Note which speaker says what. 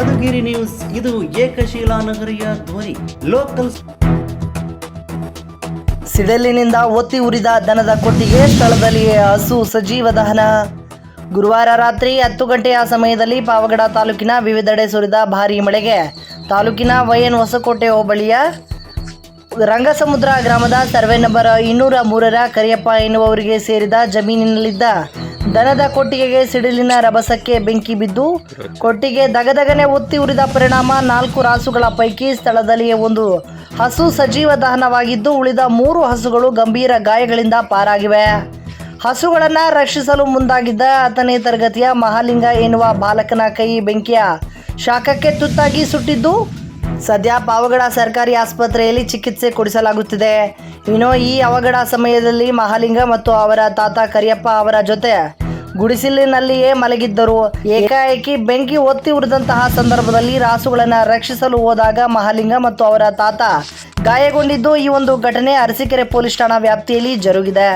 Speaker 1: Madhugiri news ಇದು ಏಕಶೀಲಾ ನಗರಿಯ ಧ್ವನಿ. Local
Speaker 2: ಸಿಡಲಿನಿಂದ ಒತ್ತಿ ಉರಿದ ದನದ ಕೊಟ್ಟಿಗೆ ಸ್ಥಳದಲ್ಲಿಯೇ ಹಸು ಸಜೀವ ದಹನ. ಗುರುವಾರ ರಾತ್ರಿ ಹತ್ತು ಗಂಟೆಯ ಸಮಯದಲ್ಲಿ ಪಾವಗಡ ತಾಲೂಕಿನ ವಿವಿಧೆಡೆ ಸುರಿದ ಭಾರೀ ಮಳೆಗೆ ತಾಲೂಕಿನ ವೈಎನ್ ಹೊಸಕೋಟೆ ಹೋಬಳಿಯ ರಂಗಸಮುದ್ರ ಗ್ರಾಮದ ಸರ್ವೆ ನಂಬರ್ ಇನ್ನೂರ ಮೂರರ ಕರಿಯಪ್ಪ ಎನ್ನುವವರಿಗೆ ಸೇರಿದ ಜಮೀನಿನಲ್ಲಿದ್ದ ದನದ ಕೊಟ್ಟಿಗೆಗೆ ಸಿಡಿಲಿನ ರಭಸಕ್ಕೆ ಬೆಂಕಿ ಬಿದ್ದು, ಕೊಟ್ಟಿಗೆ ದಗದಗನೆ ಒತ್ತಿ ಉರಿದ ಪರಿಣಾಮ ನಾಲ್ಕು ರಾಸುಗಳ ಪೈಕಿ ಸ್ಥಳದಲ್ಲಿಯೇ ಒಂದು. ಹಸು ಸಜೀವ ದಹನವಾಗಿದ್ದು, ಉಳಿದ ಮೂರು ಹಸುಗಳು ಗಂಭೀರ ಗಾಯಗಳಿಂದ ಪಾರಾಗಿವೆ. ಹಸುಗಳನ್ನು ರಕ್ಷಿಸಲು ಮುಂದಾಗಿದ್ದ ಹತ್ತನೇ ತರಗತಿಯ ಮಹಾಲಿಂಗ ಎನ್ನುವ ಬಾಲಕನ ಕೈ ಬೆಂಕಿಯ ಶಾಖಕ್ಕೆ ತುತ್ತಾಗಿ ಸುಟ್ಟಿದ್ದು, ಸದ್ಯ ಪಾವಗಡ ಸರ್ಕಾರಿ ಆಸ್ಪತ್ರೆಯಲ್ಲಿ ಚಿಕಿತ್ಸೆ ಕೊಡಿಸಲಾಗುತ್ತಿದೆ. ಇನ್ನು ಈ ಅವಘಡ ಸಮಯದಲ್ಲಿ ಮಹಾಲಿಂಗ ಮತ್ತು ಅವರ ತಾತ ಕರಿಯಪ್ಪ ಅವರ ಜೊತೆ ಗುಡಿಸಿಲಿನಲ್ಲಿಯೇ ಮಲಗಿದ್ದರು. ಏಕಾಏಕಿ ಬೆಂಕಿ ಒತ್ತಿ ಉರಿದಂತಹ ಸಂದರ್ಭದಲ್ಲಿ ರಾಸುಗಳನ್ನು ರಕ್ಷಿಸಲು ಹೋದಾಗ ಮಹಾಲಿಂಗ ಮತ್ತು ಅವರ ತಾತ ಗಾಯಗೊಂಡಿದ್ದು ಈ ಒಂದು ಘಟನೆ ಅರಸಿಕೆರೆ ಪೊಲೀಸ್ ಠಾಣಾ ವ್ಯಾಪ್ತಿಯಲ್ಲಿ ಜರುಗಿದೆ.